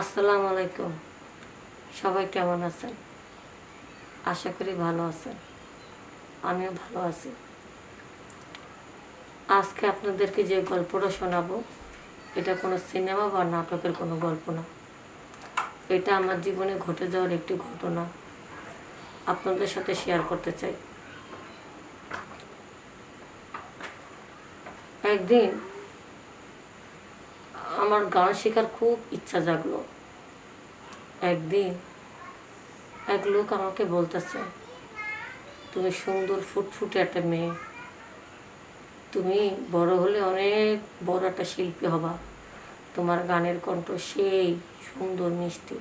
আসসালামু আলাইকুম। সবাই কেমন আছেন? আশা করি ভালো আছেন। আমিও ভালো আছি। আজকে আপনাদেরকে যে গল্পটা শোনাবো, এটা কোনো সিনেমা বা নাটকের কোনো গল্প না। এটা আমার জীবনে ঘটে যাওয়ার একটি ঘটনা আপনাদের সাথে শেয়ার করতে চাই। একদিন আমার গান শেখার খুব ইচ্ছা জাগলো। একদিন এক লোক আমাকে বলতেছে, তুমি সুন্দর ফুটফুটে একটা মেয়ে। তুমি বড় হলে অনেক বড় একটা শিল্পী হবা। তোমার গানের কণ্ঠ সেই সুন্দর মিষ্টি।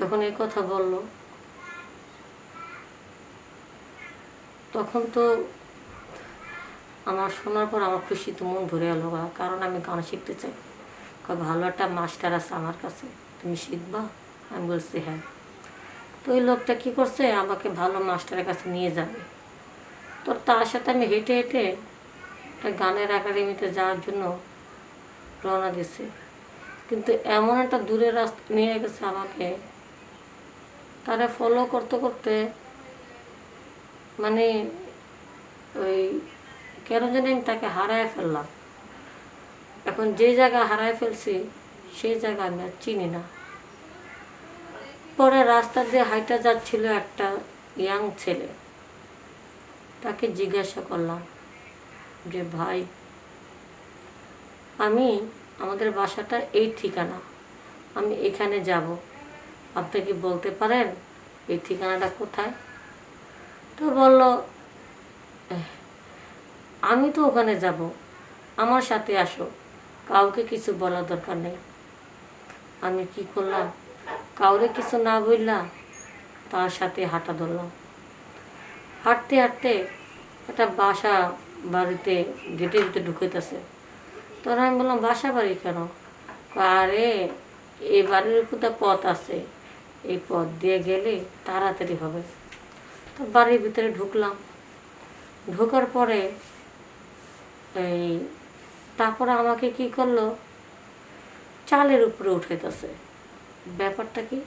যখন এই কথা বলল, তখন তো আমার শোনার পর আমার খুশিতে মন ভরে গেল কারণ আমি গান শিখতে চাই। ভালো একটা মাস্টার আছে আমার কাছে, তুমি শিখবা? আমি বলছি হ্যাঁ। তো ওই লোকটা কী করছে? আমাকে ভালো মাস্টারের কাছে নিয়ে যাবে। তো তার সাথে আমি হেঁটে হেঁটে একটা গানের একাডেমিতে যাওয়ার জন্য রওনা দিছে কিন্তু এমন একটা দূরের রাস্তা নিয়ে গেছে আমাকে। তারা ফলো করতে করতে মানে ওই কেন জানি আমি তাকে হারায় ফেললাম। এখন যে জায়গা হারায় ফেলছি সেই জায়গা আমি আর চিনি না। পরে রাস্তা দিয়ে হাইটা যাচ্ছিল একটা ইয়াং ছেলে। তাকে জিজ্ঞাসা করলাম যে ভাই আমি আমাদের বাসাটা এই ঠিকানা। আমি এখানে যাব। আপনি কি বলতে পারেন এই ঠিকানাটা কোথায়? তো বলল "এহ, আমি তো ওখানে যাব। আমার সাথে আসো। কাউকে কিছু বলার দরকার নেই। আমি কি করলাম? কাউরে কিছু না বললাম, তার সাথে হাঁটা ধরলাম। হাঁটতে হাঁটতে একটা বাসা বাড়িতে গেটে গেটে ঢুকেতেছে তখন আমি বললাম, বাসা বাড়ি কেন? আরে, এই বাড়ির উপর পথ আছে। এই পথ দিয়ে গেলে তাড়াতাড়ি হবে। তো বাড়ির ভিতরে ঢুকলাম। ঢোকার পরে এই, তারপরে আমাকে কি করল? চালের উপরে উঠাইতেছে। ব্যাপারটা কি?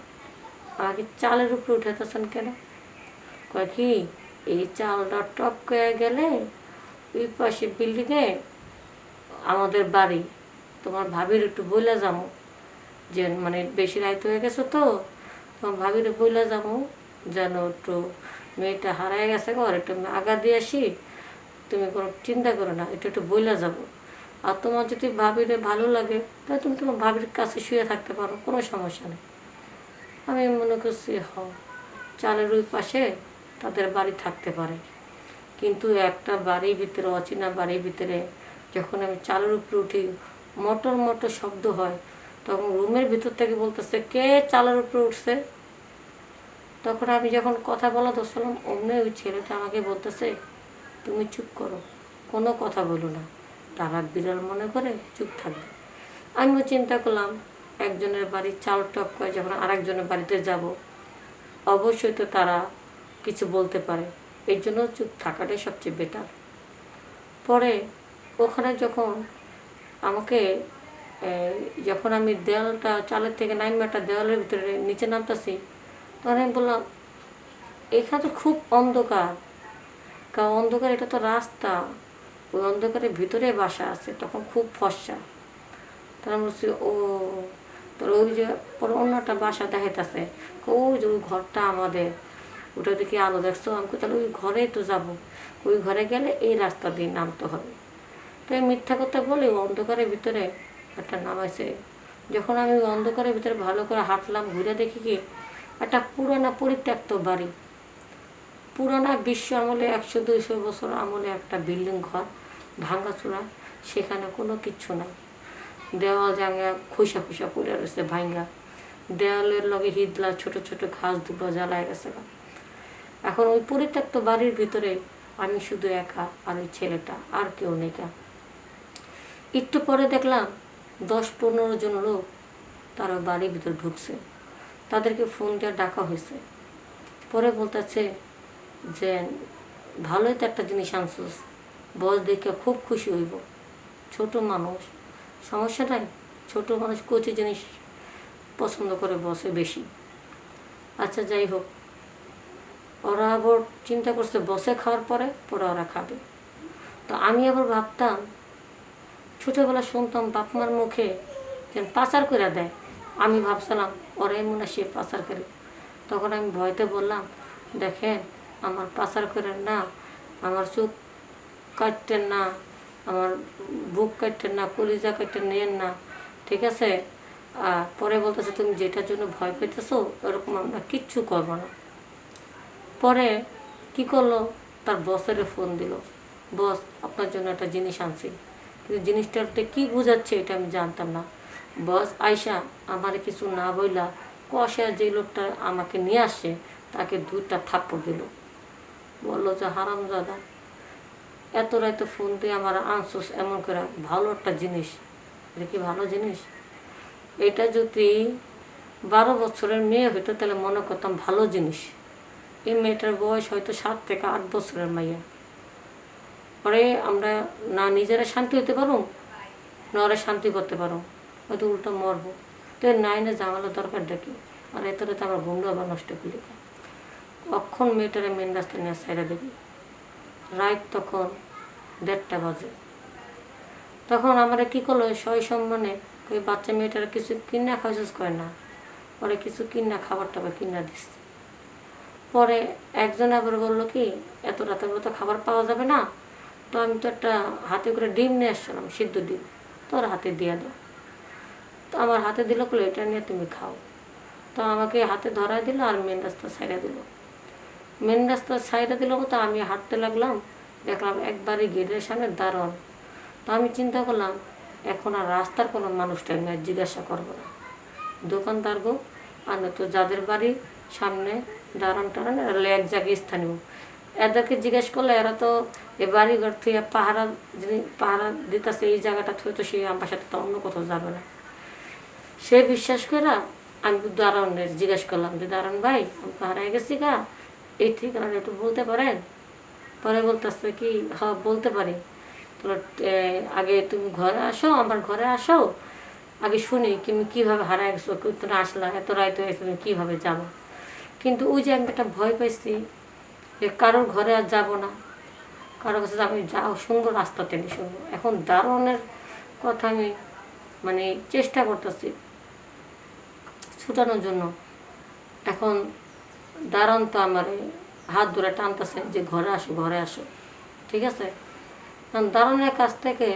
আমাকে চালের উপরে উঠাইতেছেন কেন? কয় কি, এই চালটা টপ করে গেলে ওই পাশে বিল্ডিংয়ে আমাদের বাড়ি, তোমার ভাবির একটু বইলা যাব যে মানে বেশি রাইত হয়ে গেছে তো, তোমার ভাবির বইলা যাব যেন একটু মেয়েটা হারায় গেছে ঘর একটু আগা দিয়ে আসি তুমি কোনো চিন্তা করো না, একটু একটু বইলা যাব। আর তোমার যদি ভাবিরে ভালো লাগে, তাহলে তুমি তোমার ভাবির কাছে শুয়ে থাকতে পারো, কোনো সমস্যা নেই। আমি মনে করছি, হ, চালের ওই পাশে তাদের বাড়ি থাকতে পারে। কিন্তু একটা বাড়ির ভিতরে, অচেনা বাড়ির ভিতরে যখন আমি চালের উপরে উঠি, মোটর মোটর শব্দ হয়। তখন রুমের ভিতর থেকে বলতেছে, কে চালের উপরে উঠছে? তখন আমি যখন কথা বলা ধরছিলাম অমনি ওই ছেলেটা আমাকে বলতেছে তুমি চুপ করো। কোনো কথা বলো না। তারা বিড়াল মনে করে চুপ থাকবে। আমিও চিন্তা করলাম, একজনের বাড়ি চাল টপ করে যখন আরেকজনের বাড়িতে যাব, অবশ্যই তো তারা কিছু বলতে পারে। এর জন্য চুপ থাকাটাই সবচেয়ে বেটার পরে ওখানে যখন আমাকে যখন আমি দেয়ালটা, চালের থেকে নাইমে একটা দেওয়ালের ভিতরে নিচে নামতেছি, তখন আমি বললাম, এখানে তো খুব অন্ধকার। কারণ অন্ধকার এটা তো রাস্তা। ওই অন্ধকারের ভিতরে বাসা আছে, তখন খুব ফর্সা তারা বলছি ও, তোর ওই যে, পরে অন্য একটা বাসা দেখাইতেছে। ওই যে, ওই ঘরটা আমাদের। ওটা দেখি আলো দেখছ? আমি তাহলে ওই ঘরেই তো যাব। ওই ঘরে গেলে এই রাস্তা দিয়ে নামতে হবে। তো এই মিথ্যা কথা বলে অন্ধকারের ভিতরে একটা নামাইছে। যখন আমি অন্ধকারের ভিতরে ভালো করে হাঁটলাম, ঘুরে দেখি কি, একটা পুরানা পরিত্যক্ত বাড়ি। পুরানা বিশ্ব আমলে একশো দুইশো বছর আমলে একটা বিল্ডিং ঘর ভাঙ্গাচোরা সেখানে কোনো কিচ্ছু নাই। দেওয়াল জাঙ্গা, খুসা খুসা পড়ে রয়েছে ভাঙ্গা দেওয়ালের লগে হিদলা ছোট ছোট ঘাস দুটো জ্বালায় গেছে এখন ওই পরিত্যক্ত বাড়ির ভিতরে আমি শুধু একা আর ওই ছেলেটা আর কেউ নেই কা একটু পরে দেখলাম দশ পনেরো জন লোক তারা বাড়ির ভিতরে ঢুকছে। তাদেরকে ফোন দিয়ে ডাকা হয়েছে। পরে বলতেছে যে ভালোই তো একটা জিনিস আনছিস বস দেখে খুব খুশি হইব। ছোট মানুষ সমস্যা নাই ছোটো মানুষ কচি জিনিস পছন্দ করে বসে বেশি। আচ্ছা যাই হোক। ওরা আবার চিন্তা করছে বসে খাওয়ার পরে পরে ওরা খাবে। তো আমি আবার ভাবতাম ছোটোবেলা শুনতাম বাপ মার মুখে যেন পাচার করে দেয়। আমি ভাবছিলাম, ওরাই মনে সে পাচার করে। তখন আমি ভয়তে বললাম, দেখেন আমার পাচার করেন না, আমার চোখ কাটতেন না, আমার বুক কাটতেন না, কলিজা কাটতেন নেন না, ঠিক আছে? আর পরে বলতেছে, তুমি যেটার জন্য ভয় পেতেছো, ওরকম আমরা কিচ্ছু করব না। পরে কি করল? তার বসের ফোন দিল। বস, আপনার জন্য একটা জিনিস আনছি। কিন্তু জিনিসটাতে কি বোঝাচ্ছে এটা আমি জানতাম না। বস আয়সা আমার কিছু না বইলা কষা যে লোকটা আমাকে নিয়ে আসছে, তাকে দুটা থাপ্পড় দিল। বলল যে হারাম দাদা এত রাতে ফোন দিয়ে আমার আনসোস এমন করে ভালো একটা জিনিস, এটা কি ভালো জিনিস? এটা যদি বারো বছরের মেয়ে হইতো, তাহলে মনে করতাম ভালো জিনিস। এই মেয়েটার বয়স হয়তো সাত থেকে আট বছরের মাইয়া। পরে আমরা না নিজেরা শান্তি হতে পারো না ওরা শান্তি করতে পারো হয়তো উল্টো মরবো। তো নাই না জামালা দরকার ডাকি আর এত রাতে আমার ঘুমটা আবার নষ্ট করলি কখন মেয়েটারে মেন রাস্তা নিয়ে সাইডে দেবে। রাত তখন দেড়টা বাজে। তখন আমরা কি করল সয় সম্মানে ওই বাচ্চা মেয়েটার কিছু কিনা খাওয়া করে না। পরে কিছু কিনা খাবার টাবার কিনা দিস পরে একজন আবার বলল কি, এত রাতে বলে তো খাবার পাওয়া যাবে না। তো আমি তো একটা হাতে করে ডিম নিয়ে আসছিলাম, সিদ্ধ ডিম। তোর হাতে দিয়ে দাও। তো আমার হাতে দিল বলে এটা নিয়ে তুমি খাও। তো আমাকে হাতে ধরা দিল আর মেন রাস্তা সাইডে দিল। মেন রাস্তার সাইডে দিল তো আমি হাঁটতে লাগলাম, দেখলাম একবারই গেটের সামনে দারুণ তো আমি চিন্তা করলাম, এখন আর রাস্তার কোনো মানুষটা আমি আর জিজ্ঞাসা করব না। দোকানদার গো আর তো যাদের বাড়ি সামনে দারণ টাড়ান এরা এক জায়গায় স্থানীয়। এদেরকে জিজ্ঞেস করলে এরা তো এ বাড়িঘর থেকে পাহারা যিনি পাহারা দিতেছে, এই জায়গাটা থেকে তো সেই আমার সাথে তো অন্য কোথাও যাবে না। সে বিশ্বাস করে আমি দারণের জিজ্ঞেস করলাম যে দারণ ভাই, আমি পাহারায় গেছি গা এই ঠিকানাটা একটু বলতে পারেন? পরে বলতেছে কি হ্যাঁ বলতে পারি। তো আগে তুমি ঘরে আসো, আমার ঘরে আসো। আগে শুনি তুমি কীভাবে হারায় গেছো তুমি আসলা এত রায় তো তুমি কীভাবে যাব। কিন্তু ওই যে আমি একটা ভয় পাইছি যে কারোর ঘরে আর যাব না। কারোর কাছে আমি যাও সুন্দর রাস্তা টেনে শুনব। এখন দারুণের কথা আমি মানে চেষ্টা করতেছি ছুটানোর জন্য। এখন দারুণ তো আমার, হাত ধরে টানতেছে যে ঘরে আসো ঘরে আসো। ঠিক আছে? দারুণের কাছ থেকে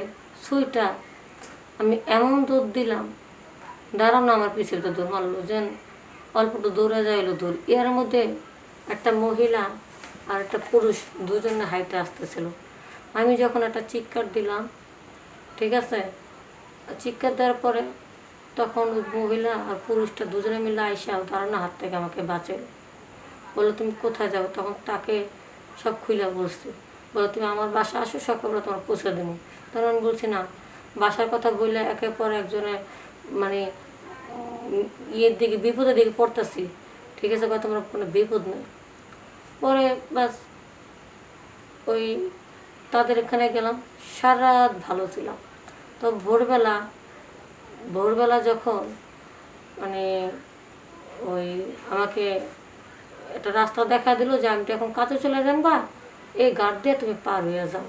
সুইটা আমি এমন দৌড় দিলাম, দাঁড়ানো আমার পিছিয়ে তো দৌড় মারলো যে অল্পটা দৌড়ে যাইলো দৌড়। এর মধ্যে একটা মহিলা আর একটা পুরুষ দুজনে হাইটে আসতেছিল। আমি যখন একটা চিৎকার দিলাম, ঠিক আছে? চিৎকার দেওয়ার পরে তখন মহিলা আর পুরুষটা দুজনে মিলে আইসা দাঁড়ানো হাত থেকে আমাকে বাঁচে বলল তুমি কোথায় যাও? তখন তাকে সব খুলে বলছি। বলো তুমি আমার বাসা আসো সকালবেলা তোমার পৌঁছে দেবো। তখন আমি বলছি, না। বাসার কথা বললে একের পর একজনে মানে ইয়ের দিকে, বিপদের দিকে পড়তেছি। ঠিক আছে কথা তোমার কোনো বিপদ নেই। পরে বাস ওই তাদের এখানে গেলাম সারা রাত ভালো ছিলাম। তো ভোরবেলা ভোরবেলা যখন মানে ওই আমাকে একটা রাস্তা দেখা দিল যে আমি তো এখন কাছে চলে যাম বা এই ঘাট দিয়ে তুমি পার হয়ে যাও।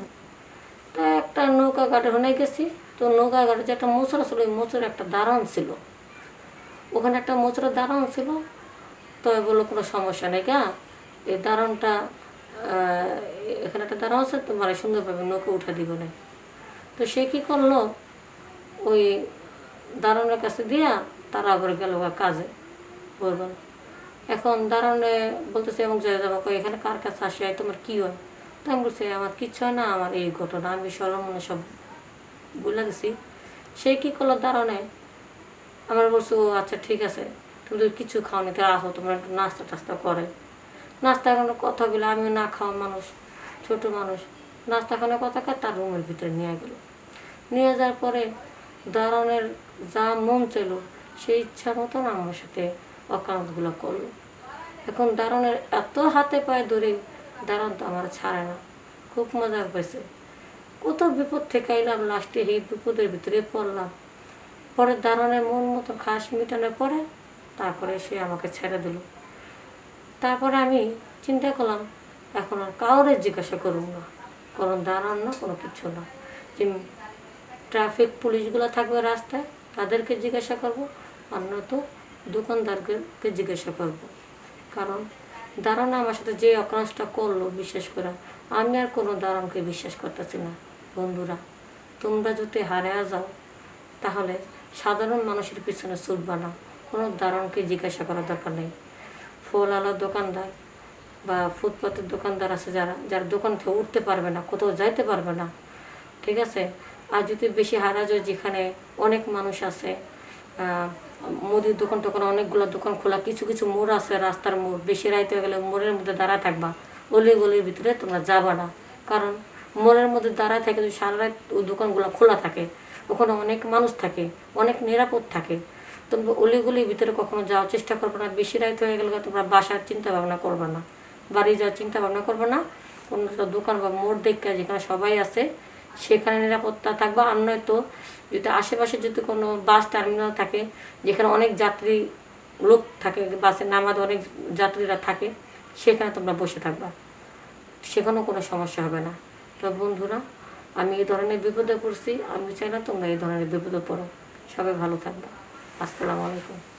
তা একটা নৌকা ঘাটে হনে গেছি। তো নৌকা ঘাটে যে একটা মোচড়া ছিল ওই মোচড়ে একটা দারণ ছিল। ওখানে একটা মোচড়া দারণ ছিল। তো বলল, কোনো সমস্যা নেই গা। এই দারণটা এখানে একটা দারণ আছে, তোমার সুন্দরভাবে নৌকা উঠে দিব না। তো সে কী করল? ওই দারণের কাছে দিয়া তারা আবার গেল গা কাজে। বলবেন এখন দারণে বলতেছে এবং জয় যাব কই এখানে কার কাছে আসে? তোমার কী হয়? তো আমি বলছি, আমার কিচ্ছু হয় না, আমার এই ঘটনা, আমি সরমনে সব বলে গেছি। সে কী করল দারণে? আমার বলছো, "ও আচ্ছা ঠিক আছে, তুমি তো কিছু খাওনি তো আহো তোমরা একটু নাস্তা টাস্তা করে। নাস্তা এখন কথা বলে, আমিও না খাওয়া মানুষ, ছোট মানুষ। নাস্তা খাওয়ানোর কথা কয় তার রুমের ভিতরে নিয়ে গেল। নিয়ে যাওয়ার পরে দারণের যা মন ছিল সেই ইচ্ছা মতন আমার সাথে অকান্তগুলো করল। এখন দারুণের এত হাতে পায়ে ধরে দারণ তো আমার ছাড়ে না। খুব মজা পাইছে কত বিপদ থেকে এলাম, লাস্টে এই বিপদের ভিতরে পড়লাম। পরে দাঁড়ানোর মন মতো ঘাস মিটানোর পরে তারপরে সে আমাকে ছেড়ে দিল। তারপরে আমি চিন্তা করলাম, এখন আর কাউরে জিজ্ঞাসা করব না। কোনো দাঁড়ান না, কোনো কিছু না। যে ট্রাফিক পুলিশগুলো থাকবে রাস্তায়, তাদেরকে জিজ্ঞাসা করব, আর নয়তো দোকানদারকে জিজ্ঞাসা করব। কারণ দাঁড়ানো আমার সাথে যে অকাজটা করল, বিশ্বাস করে, আমি আর কোনো দাঁড়ানকে বিশ্বাস করতেছি না। বন্ধুরা, তোমরা যদি হারিয়ে যাও, তাহলে সাধারণ মানুষের পিছনে ছুটবা না। কোনো দাঁড়ানকে জিজ্ঞাসা করার দরকার নেই। ফল আলার দোকানদার বা ফুটপাতের দোকানদার আছে যারা যারা দোকান থেকে উঠতে পারবে না, কোথাও যাইতে পারবে না। ঠিক আছে? আর যদি বেশি হারা যায়, যেখানে অনেক মানুষ আছে মুদির দোকান টোকান, অনেকগুলো দোকান খোলা, কিছু কিছু মোড় আছে, রাস্তার মোড়। বেশি রাইতে গেলে মোড়ের মধ্যে দাঁড়া থাকবা। অলি গলির ভিতরে তোমরা যাবা না। কারণ মোড়ের মধ্যে দাঁড়ায় থাকে যদি সারা রাত ওই দোকানগুলো খোলা থাকে, ওখানে অনেক মানুষ থাকে, অনেক নিরাপদ থাকে। তোমরা অলিগুলির ভিতরে কখনো যাওয়ার চেষ্টা করবে না। বেশি রাত হয়ে গেলে তোমরা বাসার চিন্তা ভাবনা করবে না। বাড়ি যাওয়ার চিন্তা ভাবনা করবে না। কোনো দোকান বা মোড় দেখে যেখানে সবাই আছে সেখানে নিরাপত্তা থাকবে। আর নয়তো যদি আশেপাশে যদি কোনো বাস টার্মিনাল থাকে, যেখানে অনেক যাত্রী লোক থাকে বাসে নামাতে অনেক যাত্রীরা থাকে, সেখানে তোমরা বসে থাকবা। সেখানেও কোনো সমস্যা হবে না। তো বন্ধুরা, আমি এই ধরনের বিপদে পড়ছি। আমি চাই না তোমরা এই ধরনের বিপদে পড়ো। সবাই ভালো থাকবে। আসসালামু আলাইকুম।